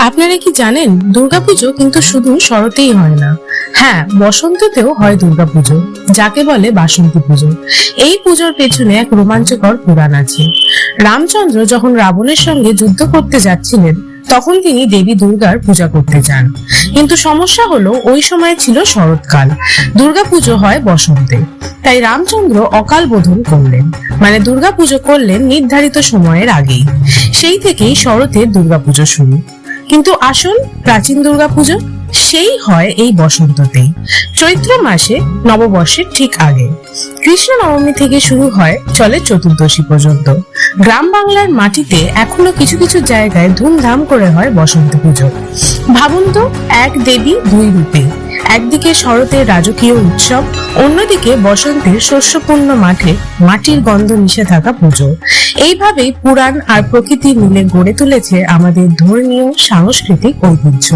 আপনারা কি জানেন, দুর্গাপুজো কিন্তু শুধু শরতেই হয় না। হ্যাঁ বসন্ততেও হয় দুর্গাপুজো, যাকে বলে বাসন্তী পুজো। এই পুজোর পেছনে এক রোমাঞ্চকর পুরাণ আছে। রামচন্দ্র যখন রাবণের সঙ্গে যুদ্ধ করতে যাচ্ছিলেন, তখন তিনি দেবী দুর্গার পূজা করতে যান। কিন্তু সমস্যা হলো, ওই সময় ছিল শরৎকাল। দুর্গাপুজো হয় বসন্তে। তাই রামচন্দ্র অকাল বোধন করলেন। মানে দুর্গাপুজো করলেন নির্ধারিত সময়ের আগেই। সেই থেকেই শরতের দুর্গাপুজো শুরু। কিন্তু আসল প্রাচীন দুর্গাপুজো সেই হয় এই বসন্ততে চৈত্র মাসে নববর্ষের ঠিক আগে। কৃষ্ণ নবমী থেকে শুরু হয়, চলে চতুর্দশী পর্যন্ত। গ্রাম বাংলার মাটিতে এখনও কিছু কিছু জায়গায় ধুমধাম করে হয় বসন্ত পুজো। ভাবুন তো, এক দেবী দুই রূপে। একদিকে শরতের রাজকীয় উৎসব, অন্যদিকে বসন্তের শস্যপূর্ণ মাঠে মাটির গন্ধ মিশে থাকা পুজো। এইভাবেই পুরাণ আর প্রকৃতি মিলে গড়ে তুলেছে আমাদের ধর্মীয়, সাংস্কৃতিক ঐতিহ্য।